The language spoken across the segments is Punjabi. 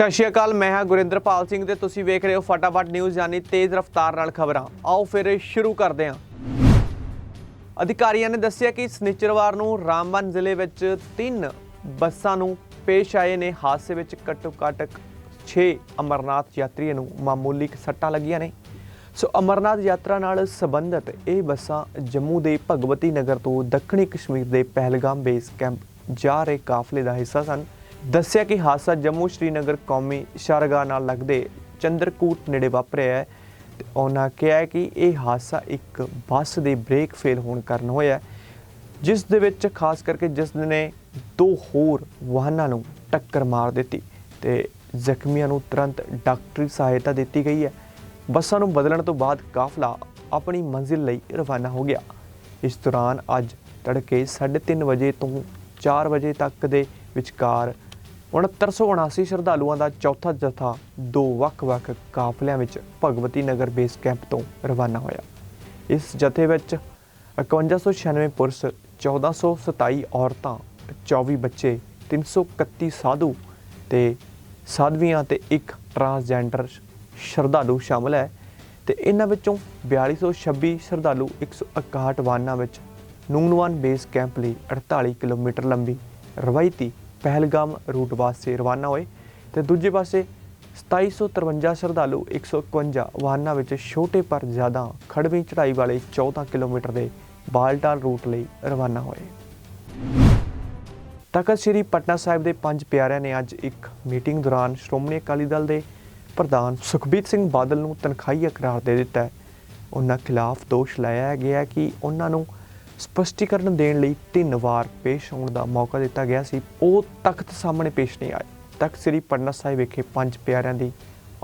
ਸਤਿ ਸ਼੍ਰੀ ਅਕਾਲ, ਮੈਂ ਹਾਂ ਗੁਰਿੰਦਰਪਾਲ ਸਿੰਘ ਤੇ ਤੁਸੀਂ ਵੇਖ ਰਹੇ ਹੋ ਫਟਾਫਟ ਨਿਊਜ਼ ਯਾਨੀ ਤੇਜ਼ ਰਫ਼ਤਾਰ ਨਾਲ ਖਬਰਾਂ। ਆਓ ਫਿਰ ਸ਼ੁਰੂ ਕਰਦੇ ਹਾਂ। ਅਧਿਕਾਰੀਆਂ ਨੇ ਦੱਸਿਆ ਕਿ ਸਨਿਚਰਵਾਰ ਨੂੰ ਰਾਮਬਨ ਜ਼ਿਲ੍ਹੇ ਵਿੱਚ ਤਿੰਨ ਬੱਸਾਂ ਨੂੰ ਪੇਸ਼ ਆਏ ਨੇ। ਹਾਦਸੇ ਵਿੱਚ ਘੱਟੋ ਘੱਟ 6 ਅਮਰਨਾਥ ਯਾਤਰੀਆਂ ਨੂੰ ਮਾਮੂਲੀ ਕੁ ਸੱਟਾਂ ਲੱਗੀਆਂ ਨੇ। ਸੋ ਅਮਰਨਾਥ ਯਾਤਰਾ ਨਾਲ ਸੰਬੰਧਿਤ ਇਹ ਬੱਸਾਂ ਜੰਮੂ ਦੇ ਭਗਵਤੀ ਨਗਰ ਤੋਂ ਦੱਖਣੀ ਕਸ਼ਮੀਰ ਦੇ ਪਹਿਲਗਾਮ ਬੇਸ ਕੈਂਪ ਜਾ ਰਹੇ ਕਾਫਲੇ ਦਾ ਹਿੱਸਾ ਸਨ। ਦੱਸਿਆ ਕਿ ਹਾਦਸਾ ਜੰਮੂ ਸ਼੍ਰੀਨਗਰ ਕੌਮੀ ਸ਼ਾਰਗਾਹ ਨਾਲ ਲੱਗਦੇ ਚੰਦਰਕੂਟ ਨੇੜੇ ਵਾਪਰਿਆ ਹੈ ਤੇ ਉਹਨਾਂ ਕਿਹਾ ਕਿ ਇਹ ਹਾਦਸਾ ਇੱਕ ਬੱਸ ਦੇ ਬ੍ਰੇਕ ਫੇਲ ਹੋਣ ਕਾਰਨ ਹੋਇਆ ਜਿਸ ਦੇ ਵਿੱਚ ਖਾਸ ਕਰਕੇ ਜਿਸ ਨੇ ਦੋ ਹੋਰ ਵਾਹਨਾਂ ਨੂੰ ਟੱਕਰ ਮਾਰ ਦਿੱਤੀ ਤੇ ਜ਼ਖਮੀਆਂ ਨੂੰ ਤੁਰੰਤ ਡਾਕਟਰੀ ਸਹਾਇਤਾ ਦਿੱਤੀ ਗਈ ਹੈ। ਬੱਸਾਂ ਨੂੰ ਬਦਲਣ ਤੋਂ ਬਾਅਦ ਕਾਫਲਾ ਆਪਣੀ ਮੰਜ਼ਿਲ ਲਈ ਰਵਾਨਾ ਹੋ ਗਿਆ। ਇਸ ਦੌਰਾਨ ਅੱਜ ਤੜਕੇ 3:30 ਵਜੇ ਤੋਂ 4 ਵਜੇ ਤੱਕ ਦੇ ਵਿਚਕਾਰ 6979 ਸ਼ਰਧਾਲੂਆਂ ਦਾ ਚੌਥਾ ਜਥਾ ਦੋ ਵੱਖ-ਵੱਖ ਕਾਫਲਿਆਂ ਵਿੱਚ ਭਗਵਤੀ ਨਗਰ ਬੇਸ ਕੈਂਪ ਤੋਂ ਰਵਾਨਾ ਹੋਇਆ। ਇਸ ਜਥੇ ਵਿੱਚ 5196 ਪੁਰਸ਼ 1427 ਔਰਤਾਂ 24 ਬੱਚੇ 331 ਸਾਧੂ ਤੇ ਸਾਧਵੀਆਂ ਤੇ ਇੱਕ ਟਰਾਂਸਜੈਂਡਰ ਸ਼ਰਧਾਲੂ ਸ਼ਾਮਲ ਹੈ ਤੇ ਇਹਨਾਂ ਵਿੱਚੋਂ 4226 ਸ਼ਰਧਾਲੂ 161 ਵਾਹਨਾਂ ਵਿੱਚ ਨੂਨਵਾਨ ਬੇਸ ਕੈਂਪ ਲਈ 48 ਕਿਲੋਮੀਟਰ ਲੰਬੀ ਰਵਾਇਤੀ ਪਹਿਲਗਾਮ ਰੂਟ ਵਾਸਤੇ ਰਵਾਨਾ ਹੋਏ ਤੇ ਦੂਜੇ ਪਾਸੇ 2753 ਸ਼ਰਧਾਲੂ 151 ਵਾਹਨਾਂ ਵਿੱਚ ਛੋਟੇ ਪਰ ਜ਼ਿਆਦਾ ਖੜਵੀਂ ਚੜ੍ਹਾਈ ਵਾਲੇ 14 ਕਿਲੋਮੀਟਰ ਦੇ ਬਾਲਟਾਲ ਰੂਟ ਲਈ ਰਵਾਨਾ ਹੋਏ। ਤਖਤ ਸ੍ਰੀ ਪਟਨਾ ਸਾਹਿਬ ਦੇ ਪੰਜ ਪਿਆਰਿਆਂ ਨੇ ਅੱਜ ਇੱਕ ਮੀਟਿੰਗ ਦੌਰਾਨ ਸ਼੍ਰੋਮਣੀ ਅਕਾਲੀ ਦਲ ਦੇ ਪ੍ਰਧਾਨ ਸੁਖਬੀਰ ਸਿੰਘ ਬਾਦਲ ਨੂੰ ਤਨਖਾਹੀਆ ਕਰਾਰ ਦੇ ਦਿੱਤਾ। ਹੈ ਉਹਨਾਂ ਖਿਲਾਫ ਦੋਸ਼ ਲਾਇਆ ਗਿਆ ਕਿ ਉਹਨਾਂ ਨੂੰ ਸਪਸ਼ਟੀਕਰਨ ਦੇਣ ਲਈ ਤਿੰਨ ਵਾਰ ਪੇਸ਼ ਹੋਣ ਦਾ ਮੌਕਾ ਦਿੱਤਾ ਗਿਆ ਸੀ। ਉਹ ਤਖਤ ਸਾਹਮਣੇ ਪੇਸ਼ ਨਹੀਂ ਆਏ। ਤਖਤ ਸ੍ਰੀ ਪਟਨਾ ਸਾਹਿਬ ਵਿਖੇ ਪੰਜ ਪਿਆਰਿਆਂ ਦੀ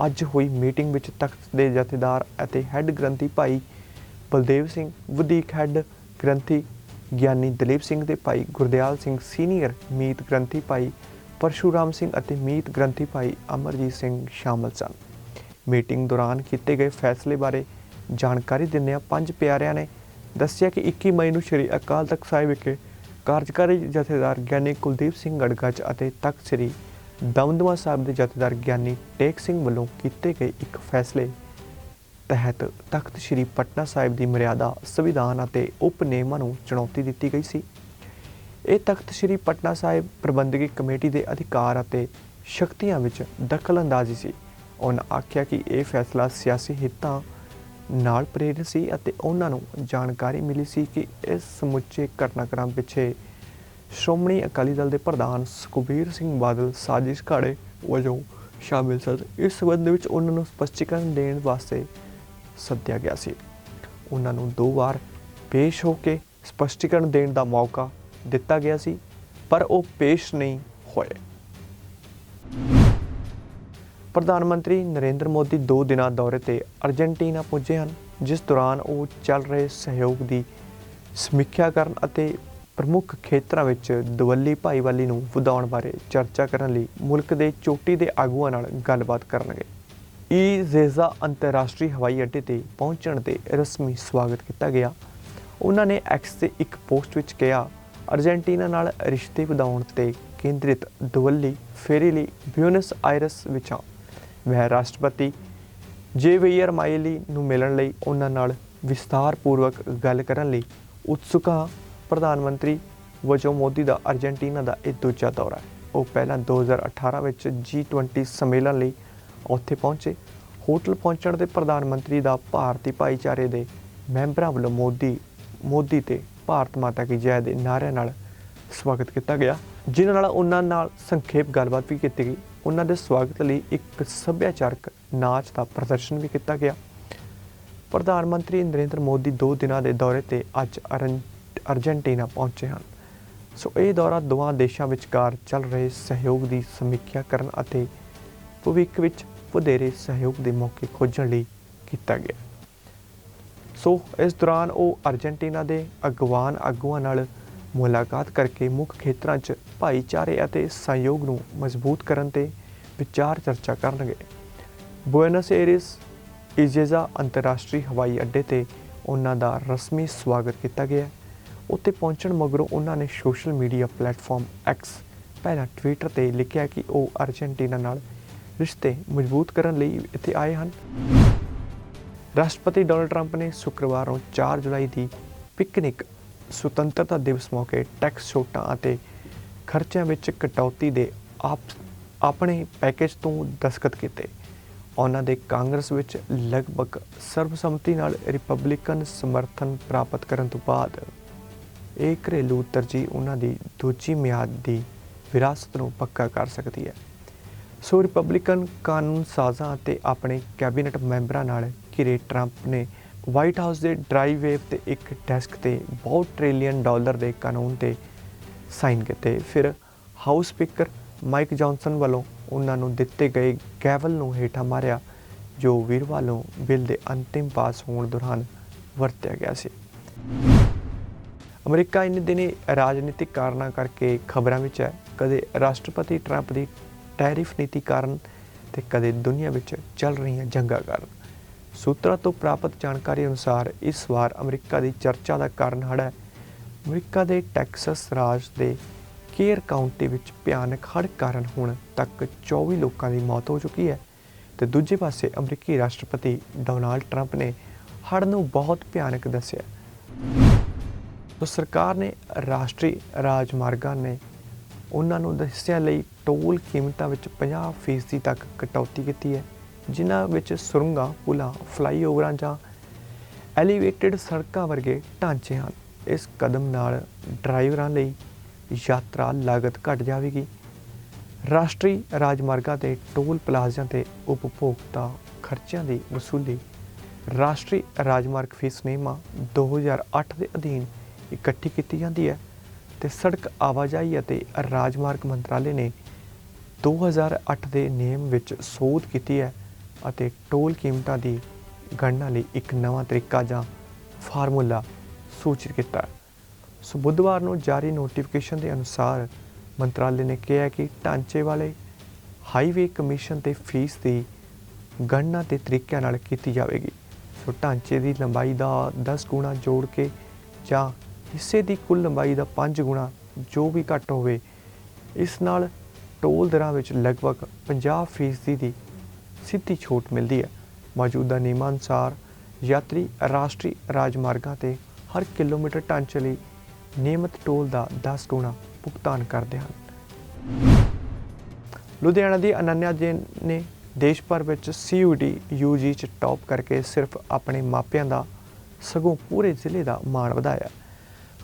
ਅੱਜ ਹੋਈ ਮੀਟਿੰਗ ਵਿੱਚ ਤਖਤ ਦੇ ਜਥੇਦਾਰ ਅਤੇ ਹੈੱਡ ਗ੍ਰੰਥੀ ਭਾਈ ਬਲਦੇਵ ਸਿੰਘ, ਵਧੀਕ ਹੈੱਡ ਗ੍ਰੰਥੀ ਗਿਆਨੀ ਦਲੀਪ ਸਿੰਘ ਦੇ ਭਾਈ ਗੁਰਦਿਆਲ ਸਿੰਘ, ਸੀਨੀਅਰ ਮੀਤ ਗ੍ਰੰਥੀ ਭਾਈ ਪਰਸ਼ੂਰਾਮ ਸਿੰਘ ਅਤੇ ਮੀਤ ਗ੍ਰੰਥੀ ਭਾਈ ਅਮਰਜੀਤ ਸਿੰਘ ਸ਼ਾਮਲ ਸਨ। ਮੀਟਿੰਗ ਦੌਰਾਨ ਕੀਤੇ ਗਏ ਫੈਸਲੇ ਬਾਰੇ ਜਾਣਕਾਰੀ ਦਿੰਦਿਆਂ ਪੰਜ ਪਿਆਰਿਆਂ ਨੇ ਦੱਸਿਆ ਕਿ 21 ਮਈ ਨੂੰ ਸ੍ਰੀ ਅਕਾਲ ਤਖਤ ਸਾਹਿਬ ਵਿਖੇ ਕਾਰਜਕਾਰੀ ਜਥੇਦਾਰ ਗਿਆਨੀ ਕੁਲਦੀਪ ਸਿੰਘ ਗੜਗੱਜ ਅਤੇ ਤਖਤ ਸ੍ਰੀ ਦਮਦਮਾ ਸਾਹਿਬ ਦੇ ਜਥੇਦਾਰ ਗਿਆਨੀ ਟੇਕ ਸਿੰਘ ਵੱਲੋਂ ਕੀਤੇ ਗਏ ਇੱਕ ਫੈਸਲੇ ਤਹਿਤ ਤਖਤ ਸ੍ਰੀ ਪਟਨਾ ਸਾਹਿਬ ਦੀ ਮਰਿਆਦਾ, ਸੰਵਿਧਾਨ ਅਤੇ ਉਪ ਨਿਯਮਾਂ ਨੂੰ ਚੁਣੌਤੀ ਦਿੱਤੀ ਗਈ ਸੀ। ਇਹ ਤਖਤ ਸ੍ਰੀ ਪਟਨਾ ਸਾਹਿਬ ਪ੍ਰਬੰਧਕੀ ਕਮੇਟੀ ਦੇ ਅਧਿਕਾਰ ਅਤੇ ਸ਼ਕਤੀਆਂ ਵਿੱਚ ਦਖਲਅੰਦਾਜ਼ੀ ਸੀ। ਉਹਨਾਂ ਆਖਿਆ ਕਿ ਇਹ ਫੈਸਲਾ ਸਿਆਸੀ ਹਿੱਤਾਂ ਨਾਲ ਪ੍ਰੇਰਿਤ ਸੀ ਅਤੇ ਉਹਨਾਂ ਨੂੰ ਜਾਣਕਾਰੀ ਮਿਲੀ ਸੀ ਕਿ ਇਸ ਸਮੁੱਚੇ ਘਟਨਾਕ੍ਰਮ ਪਿੱਛੇ ਸ਼੍ਰੋਮਣੀ ਅਕਾਲੀ ਦਲ ਦੇ ਪ੍ਰਧਾਨ ਸੁਖਬੀਰ ਸਿੰਘ ਬਾਦਲ ਸਾਜ਼ਿਸ਼ ਘਾੜੇ ਵਜੋਂ ਸ਼ਾਮਿਲ ਸਨ। ਇਸ ਸਬੰਧ ਵਿੱਚ ਉਹਨਾਂ ਨੂੰ ਸਪਸ਼ਟੀਕਰਨ ਦੇਣ ਵਾਸਤੇ ਸੱਦਿਆ ਗਿਆ ਸੀ। ਉਹਨਾਂ ਨੂੰ ਦੋ ਵਾਰ ਪੇਸ਼ ਹੋ ਕੇ ਸਪਸ਼ਟੀਕਰਨ ਦੇਣ ਦਾ ਮੌਕਾ ਦਿੱਤਾ ਗਿਆ ਸੀ, ਪਰ ਉਹ ਪੇਸ਼ ਨਹੀਂ ਹੋਏ। ਪ੍ਰਧਾਨ ਮੰਤਰੀ ਨਰਿੰਦਰ ਮੋਦੀ ਦੋ ਦਿਨਾਂ ਦੌਰੇ ਤੇ ਅਰਜਨਟੀਨਾ ਪਹੁੰਚੇ ਹਨ, ਜਿਸ ਦੌਰਾਨ ਉਹ ਚੱਲ ਰਹੇ ਸਹਿਯੋਗ ਦੀ ਸਮੀਖਿਆ ਕਰਨ ਅਤੇ ਪ੍ਰਮੁੱਖ ਖੇਤਰਾਂ ਵਿੱਚ ਦਵੱਲੀ ਭਾਈਵਾਲੀ ਨੂੰ ਵਧਾਉਣ ਬਾਰੇ ਚਰਚਾ ਕਰਨ ਲਈ ਮੁਲਕ ਦੇ ਚੋਟੀ ਦੇ ਆਗੂਆਂ ਨਾਲ ਗੱਲਬਾਤ ਕਰਨਗੇ। ਈ ਜ਼ੇਜ਼ਾ ਅੰਤਰਰਾਸ਼ਟਰੀ ਹਵਾਈ ਅੱਡੇ ਤੇ ਪਹੁੰਚਣ ਤੇ ਰਸਮੀ ਸਵਾਗਤ ਕੀਤਾ ਗਿਆ। ਉਹਨਾਂ ਨੇ ਐਕਸ ਤੇ ਇੱਕ ਪੋਸਟ ਵਿੱਚ ਕਿਹਾ ਅਰਜਨਟੀਨਾ ਨਾਲ ਰਿਸ਼ਤੇ ਵਧਾਉਣ ਤੇ ਕੇਂਦਰਿਤ ਦਵੱਲੀ ਫੇਰੀ ਲਈ ਬਿਊਨਸ ਆਇਰਸ ਵਿੱਚ ਹਾਂ ਮੈਂ ਰਾਸ਼ਟਰਪਤੀ। ਜੇ ਵੀਅਰ ਮਾਇਲੀ ਨੂੰ ਮਿਲਣ ਲਈ ਉਹਨਾਂ ਨਾਲ ਵਿਸਥਾਰਪੂਰਵਕ ਗੱਲ ਕਰਨ ਲਈ ਉਤਸੁਕ ਹਾਂ ਪ੍ਰਧਾਨ ਮੰਤਰੀ ਵਜੋਂ ਮੋਦੀ ਦਾ ਅਰਜਨਟੀਨਾ ਦਾ ਇਹ ਦੂਜਾ ਦੌਰਾ ਹੈ। ਉਹ ਪਹਿਲਾਂ 2018 ਵਿੱਚ G20 ਸੰਮੇਲਨ ਲਈ ਉੱਥੇ ਪਹੁੰਚੇ। ਹੋਟਲ ਪਹੁੰਚਣ ਦੇ ਪ੍ਰਧਾਨ ਮੰਤਰੀ ਦਾ ਭਾਰਤੀ ਭਾਈਚਾਰੇ ਦੇ ਮੈਂਬਰਾਂ ਵੱਲੋਂ ਮੋਦੀ ਮੋਦੀ ਤੇ ਭਾਰਤ ਮਾਤਾ ਕੀ ਜੈ ਦੇ ਨਾਅਰਿਆਂ ਨਾਲ ਸਵਾਗਤ ਕੀਤਾ ਗਿਆ, ਜਿਨ੍ਹਾਂ ਨਾਲ ਉਹਨਾਂ ਨਾਲ ਸੰਖੇਪ ਗੱਲਬਾਤ ਵੀ ਕੀਤੀ ਗਈ। ਉਹਨਾਂ ਦੇ ਸਵਾਗਤ ਲਈ ਇੱਕ ਸੱਭਿਆਚਾਰਕ ਨਾਚ ਦਾ ਪ੍ਰਦਰਸ਼ਨ ਵੀ ਕੀਤਾ ਗਿਆ। ਪ੍ਰਧਾਨ ਮੰਤਰੀ ਨਰਿੰਦਰ ਮੋਦੀ ਦੋ ਦਿਨਾਂ ਦੇ ਦੌਰੇ ਤੇ ਅੱਜ ਅਰਨ- ਅਰਜਨਟੀਨਾ ਪਹੁੰਚੇ ਹਨ। ਸੋ ਇਹ ਦੌਰਾ ਦੋਵਾਂ ਦੇਸ਼ਾਂ ਵਿਚਕਾਰ ਚੱਲ ਰਹੇ ਸਹਿਯੋਗ ਦੀ ਸਮੀਖਿਆ ਕਰਨ ਅਤੇ ਭਵਿੱਖ ਵਿੱਚ ਵਧੇਰੇ ਸਹਿਯੋਗ ਦੇ ਮੌਕੇ ਖੋਜਣ ਲਈ ਕੀਤਾ ਗਿਆ। ਸੋ ਇਸ ਦੌਰਾਨ ਉਹ ਅਰਜਨਟੀਨਾ ਦੇ ਅਗਵਾਨ ਆਗੂਆਂ ਨਾਲ ਮੁਲਾਕਾਤ ਕਰਕੇ ਮੁੱਖ ਖੇਤਰਾਂ 'ਚ ਭਾਈਚਾਰੇ ਅਤੇ ਸਹਿਯੋਗ ਨੂੰ ਮਜ਼ਬੂਤ ਕਰਨ ਤੇ ਵਿਚਾਰ ਚਰਚਾ ਕਰਨਗੇ। ਬੁਏਨਸ ਏਰਿਸ ਇਜੇਜ਼ਾ ਅੰਤਰਰਾਸ਼ਟਰੀ ਹਵਾਈ ਅੱਡੇ ਤੇ ਉਹਨਾਂ ਦਾ ਰਸਮੀ ਸਵਾਗਤ ਕੀਤਾ ਗਿਆ। ਉੱਥੇ ਪਹੁੰਚਣ ਮਗਰੋਂ ਉਹਨਾਂ ਨੇ ਸੋਸ਼ਲ ਮੀਡੀਆ ਪਲੇਟਫਾਰਮ ਐਕਸ ਪਹਿਲਾਂ ਟਵਿੱਟਰ ਤੇ ਲਿਖਿਆ ਕਿ ਉਹ ਅਰਜਨਟੀਨਾ ਨਾਲ ਰਿਸ਼ਤੇ ਮਜ਼ਬੂਤ ਕਰਨ ਲਈ ਇੱਥੇ ਆਏ ਹਨ। ਰਾਸ਼ਟਰਪਤੀ ਡੋਨਲਡ ਟਰੰਪ ਨੇ ਸ਼ੁੱਕਰਵਾਰ ਨੂੰ 4 ਜੁਲਾਈ ਦੀ ਪਿਕਨਿਕ ਸੁਤੰਤਰਤਾ ਦਿਵਸ ਮੌਕੇ ਟੈਕਸ ਛੋਟਾਂ ਅਤੇ ਖਰਚਿਆਂ ਵਿੱਚ ਕਟੌਤੀ ਦੇ ਆਪ ਆਪਣੇ ਪੈਕੇਜ ਤੋਂ ਦਸਤਖਤ ਕੀਤੇ। ਉਹਨਾਂ ਦੇ ਕਾਂਗਰਸ ਵਿੱਚ ਲਗਭਗ ਸਰਬਸੰਮਤੀ ਨਾਲ ਰਿਪਬਲਿਕਨ ਸਮਰਥਨ ਪ੍ਰਾਪਤ ਕਰਨ ਤੋਂ ਬਾਅਦ ਇਹ ਘਰੇਲੂ ਤਰਜੀਹ ਉਹਨਾਂ ਦੀ ਦੂਜੀ ਮਿਆਦ ਦੀ ਵਿਰਾਸਤ ਨੂੰ ਪੱਕਾ ਕਰ ਸਕਦੀ ਹੈ। ਸੋ ਰਿਪਬਲਿਕਨ ਕਾਨੂੰਨ ਸਾਜ਼ਾਂ ਅਤੇ ਆਪਣੇ ਕੈਬਨਿਟ ਮੈਂਬਰਾਂ ਨਾਲ ਘਿਰੇ ਟਰੰਪ ਨੇ ਵਾਈਟ ਹਾਊਸ ਦੇ ਡਰਾਈਵੇਵ ਤੇ ਇੱਕ ਡੈਸਕ ਤੇ ਬਹੁਤ ਟ੍ਰਿਲੀਅਨ ਡਾਲਰ ਦੇ ਕਾਨੂੰਨ ਤੇ ਸਾਈਨ ਕੀਤੇ। ਫਿਰ ਹਾਊਸ ਸਪੀਕਰ ਮਾਈਕ ਜੌਨਸਨ ਵੱਲੋਂ ਉਹਨਾਂ ਨੂੰ ਦਿੱਤੇ ਗਏ ਗੈਵਲ ਨੂੰ ਹੇਠਾਂ ਮਾਰਿਆ, ਜੋ ਵੀਰਵਾਰ ਨੂੰ ਬਿੱਲ ਦੇ ਅੰਤਿਮ ਪਾਸ ਹੋਣ ਦੌਰਾਨ ਵਰਤਿਆ ਗਿਆ ਸੀ। ਅਮਰੀਕਾ ਇਨ ਦਿਨੇ ਰਾਜਨੀਤਿਕ ਕਾਰਨਾਂ ਕਰਕੇ ਖਬਰਾਂ ਵਿੱਚ ਹੈ, ਕਦੇ ਰਾਸ਼ਟਰਪਤੀ ਟਰੰਪ ਦੀ ਟੈਰਿਫ ਨੀਤੀ ਕਾਰਨ ਤੇ ਕਦੇ ਦੁਨੀਆ ਵਿੱਚ ਚੱਲ ਰਹੀਆਂ ਜੰਗਾਂ ਕਾਰਨ। ਸੂਤਰਾਂ ਤੋਂ ਪ੍ਰਾਪਤ ਜਾਣਕਾਰੀ ਅਨੁਸਾਰ ਇਸ ਵਾਰ ਅਮਰੀਕਾ ਦੀ ਚਰਚਾ ਦਾ ਕਾਰਨ ਹੜ੍ਹ ਹੈ। ਅਮਰੀਕਾ ਦੇ ਟੈਕਸਸ ਰਾਜ ਦੇ ਕੇਅਰ ਕਾਉਂਟੀ ਵਿੱਚ ਭਿਆਨਕ ਹੜ੍ਹ ਕਾਰਨ ਹੁਣ ਤੱਕ 24 ਲੋਕਾਂ ਦੀ ਮੌਤ ਹੋ ਚੁੱਕੀ ਹੈ ਤੇ ਦੂਜੇ ਪਾਸੇ ਅਮਰੀਕੀ ਰਾਸ਼ਟਰਪਤੀ ਡੋਨਾਲਡ ਟਰੰਪ ਨੇ ਹੜ੍ਹ ਨੂੰ ਬਹੁਤ ਭਿਆਨਕ ਦੱਸਿਆ। ਤੋ ਸਰਕਾਰ ਨੇ ਰਾਸ਼ਟਰੀ ਰਾਜਮਾਰਗਾਂ ਨੇ ਉਹਨਾਂ ਨੂੰ ਹਿੱਸਿਆਂ ਲਈ ਟੋਲ ਕੀਮਤਾਂ ਵਿੱਚ 50% ਤੱਕ ਕਟੌਤੀ ਕੀਤੀ ਹੈ। ਜਿਨ੍ਹਾਂ ਵਿੱਚ ਸੁਰੰਗਾਂ, ਪੁਲਾਂ, ਫਲਾਈਓਵਰਾਂ ਜਾਂ ਐਲੀਵੇਟਡ ਸੜਕਾਂ ਵਰਗੇ ਢਾਂਚੇ ਹਨ। ਇਸ ਕਦਮ ਨਾਲ ਡਰਾਈਵਰਾਂ ਲਈ ਯਾਤਰਾ ਲਾਗਤ ਘਟ ਜਾਵੇਗੀ। ਰਾਸ਼ਟਰੀ ਰਾਜਮਾਰਗਾਂ ਤੇ ਟੋਲ ਪਲਾਜ਼ਿਆਂ ਤੇ ਉਪਭੋਗਤਾ ਖਰਚਿਆਂ ਦੀ ਵਸੂਲੀ। ਰਾਸ਼ਟਰੀ ਰਾਜਮਾਰਗ ਫੀਸ ਨਿਯਮਾਂ 2008 ਦੇ ਅਧੀਨ ਇਕੱਠੀ ਕੀਤੀ ਜਾਂਦੀ ਹੈ ਤੇ ਸੜਕ ਆਵਾਜਾਈ ਅਤੇ ਰਾਜਮਾਰਗ ਮੰਤਰਾਲੇ ਨੇ 2008 ਦੇ ਨਿਯਮ ਵਿੱਚ ਸੋਧ ਕੀਤੀ ਹੈ ਅਤੇ ਟੋਲ ਕੀਮਤਾਂ ਦੀ ਗਣਨਾ ਲਈ ਇੱਕ ਨਵਾਂ ਤਰੀਕਾ ਜਾਂ ਫਾਰਮੂਲਾ ਸੂਚਿਤ ਕੀਤਾ। ਹੈ ਸੋ ਬੁੱਧਵਾਰ ਨੂੰ ਜਾਰੀ ਨੋਟੀਫਿਕੇਸ਼ਨ ਦੇ ਅਨੁਸਾਰ ਮੰਤਰਾਲੇ ਨੇ ਕਿਹਾ ਕਿ ਢਾਂਚੇ ਵਾਲੇ ਹਾਈਵੇ ਕਮਿਸ਼ਨ ਤੇ ਫੀਸ ਦੀ ਗਣਨਾ ਤੇ ਤਰੀਕਿਆਂ ਨਾਲ ਕੀਤੀ ਜਾਵੇਗੀ। ਸੋ ਢਾਂਚੇ ਦੀ ਲੰਬਾਈ ਦਾ 10 ਗੁਣਾ ਜੋੜ ਕੇ ਜਾਂ ਹਿੱਸੇ ਦੀ ਕੁੱਲ ਲੰਬਾਈ ਦਾ 5 ਗੁਣਾ ਜੋ ਵੀ ਘੱਟ ਹੋਵੇ, ਇਸ ਨਾਲ ਟੋਲ ਦਰਾਂ ਵਿੱਚ ਲਗਭਗ 50% ਦੀ ਸਿੱਧੀ ਛੋਟ ਮਿਲਦੀ ਹੈ। ਮੌਜੂਦਾ ਨਿਯਮਾਂ ਅਨੁਸਾਰ ਯਾਤਰੀ ਰਾਸ਼ਟਰੀ ਰਾਜਮਾਰਗਾਂ ਤੇ ਹਰ ਕਿਲੋਮੀਟਰ ਢਾਂਚੇ ਲਈ ਨਿਯਮਤ ਟੋਲ ਦਾ 10 ਗੁਣਾ ਭੁਗਤਾਨ ਕਰਦੇ ਹਨ। ਲੁਧਿਆਣਾ ਦੀ ਅਨੰਨਿਆ ਜੈਨ ਨੇ ਦੇਸ਼ ਭਰ ਵਿੱਚ ਸੀਯੂਡੀ ਯੂਜੀ ਚ ਟੌਪ ਕਰਕੇ ਸਿਰਫ ਆਪਣੇ ਮਾਪਿਆਂ ਦਾ ਸਗੋਂ ਪੂਰੇ ਜ਼ਿਲ੍ਹੇ ਦਾ ਮਾਣ ਵਧਾਇਆ।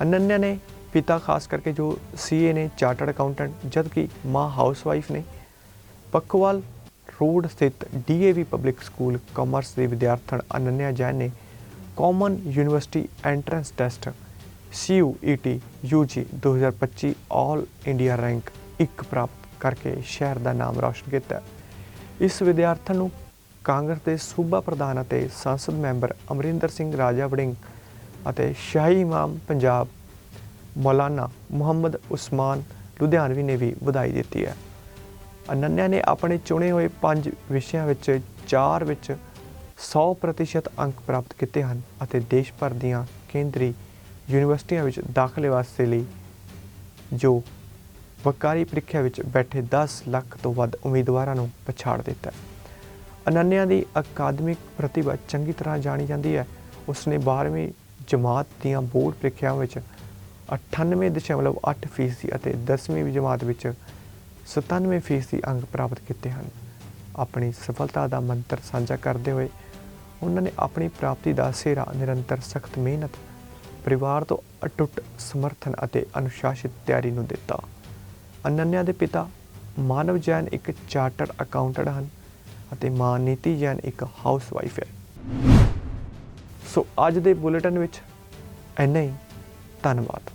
ਅਨੰਨਿਆ ਨੇ ਪਿਤਾ ਖਾਸ ਕਰਕੇ ਜੋ ਸੀਏ ਨੇ, ਚਾਰਟਰਡ ਅਕਾਊਂਟੈਂਟ, ਜਦਕਿ ਮਾਂ ਹਾਊਸਵਾਈਫ ਨੇ, ਪੱਖਵਾਲ ਰੋਡ ਸਥਿਤ ਡੀਏਵੀ ਪਬਲਿਕ ਸਕੂਲ ਕਾਮਰਸ ਦੇ ਵਿਦਿਆਰਥਣ ਅਨੰਨਿਆ ਜੈਨ ਨੇ common university entrance test CUET UG 2025 all India rank 1 ਪ੍ਰਾਪਤ ਕਰਕੇ ਸ਼ਹਿਰ ਦਾ ਨਾਮ ਰੌਸ਼ਨ ਕੀਤਾ। ਇਸ ਵਿਦਿਆਰਥਣ ਨੂੰ ਕਾਂਗਰਸ ਦੇ ਸੂਬਾ ਪ੍ਰਧਾਨ ਅਤੇ ਸੰਸਦ ਮੈਂਬਰ ਅਮਰਿੰਦਰ ਸਿੰਘ ਰਾਜਾ ਵੜਿੰਗ ਅਤੇ ਸ਼ਾਹੀ ਇਮਾਮ ਪੰਜਾਬ ਮੌਲਾਨਾ ਮੁਹੰਮਦ ਉਸਮਾਨ ਲੁਧਿਆਣਵੀ ਨੇ ਵੀ ਵਧਾਈ ਦਿੱਤੀ ਹੈ। ਅਨੰਨਿਆ ਨੇ ਆਪਣੇ ਚੁਣੇ ਹੋਏ ਪੰਜ ਵਿਸ਼ਿਆਂ ਵਿੱਚ 4 ਵਿੱਚ 100% ਅੰਕ ਪ੍ਰਾਪਤ ਕੀਤੇ ਹਨ ਅਤੇ ਦੇਸ਼ ਭਰ ਦੀਆਂ ਕੇਂਦਰੀ ਯੂਨੀਵਰਸਿਟੀਆਂ ਵਿੱਚ ਦਾਖਲੇ ਵਾਸਤੇ ਲਈ ਜੋ ਵਕਾਰੀ ਪ੍ਰੀਖਿਆ ਵਿੱਚ ਬੈਠੇ 10 ਲੱਖ ਤੋਂ ਵੱਧ ਉਮੀਦਵਾਰਾਂ ਨੂੰ ਪਛਾੜ ਦਿੱਤਾ ਹੈ। ਅਨੰਨਿਆ ਦੀ ਅਕਾਦਮਿਕ ਪ੍ਰਤਿਭਾ ਚੰਗੀ ਤਰ੍ਹਾਂ ਜਾਣੀ ਜਾਂਦੀ ਹੈ। ਉਸਨੇ 12ਵੀਂ ਜਮਾਤ ਦੀਆਂ ਬੋਰਡ ਪ੍ਰੀਖਿਆਵਾਂ ਵਿੱਚ 98.8% ਫੀਸਦੀ ਅਤੇ 10ਵੀਂ ਜਮਾਤ ਵਿੱਚ 97% ਫੀਸਦੀ ਅੰਕ ਪ੍ਰਾਪਤ ਕੀਤੇ ਹਨ। ਆਪਣੀ ਸਫਲਤਾ ਦਾ ਮੰਤਰ ਸਾਂਝਾ ਕਰਦੇ ਹੋਏ ਉਹਨਾਂ ਨੇ ਆਪਣੀ ਪ੍ਰਾਪਤੀ ਦਾ ਸਿਹਰਾ ਨਿਰੰਤਰ ਸਖਤ ਮਿਹਨਤ, ਪਰਿਵਾਰ ਤੋਂ ਅਟੁੱਟ ਸਮਰਥਨ ਅਤੇ ਅਨੁਸ਼ਾਸਿਤ ਤਿਆਰੀ ਨੂੰ ਦਿੱਤਾ। ਅਨੰਨਿਆ ਦੇ ਪਿਤਾ ਮਾਨਵ ਜੈਨ ਇੱਕ ਚਾਰਟਰਡ ਅਕਾਊਂਟੈਂਟ ਹਨ ਅਤੇ ਮਾਂ ਨੀਤੀ ਜੈਨ ਇੱਕ ਹਾਊਸਵਾਈਫ ਹੈ। ਸੋ ਅੱਜ ਦੇ ਬੁਲੇਟਿਨ ਵਿੱਚ ਇੰਨਾ ਹੀ। ਧੰਨਵਾਦ।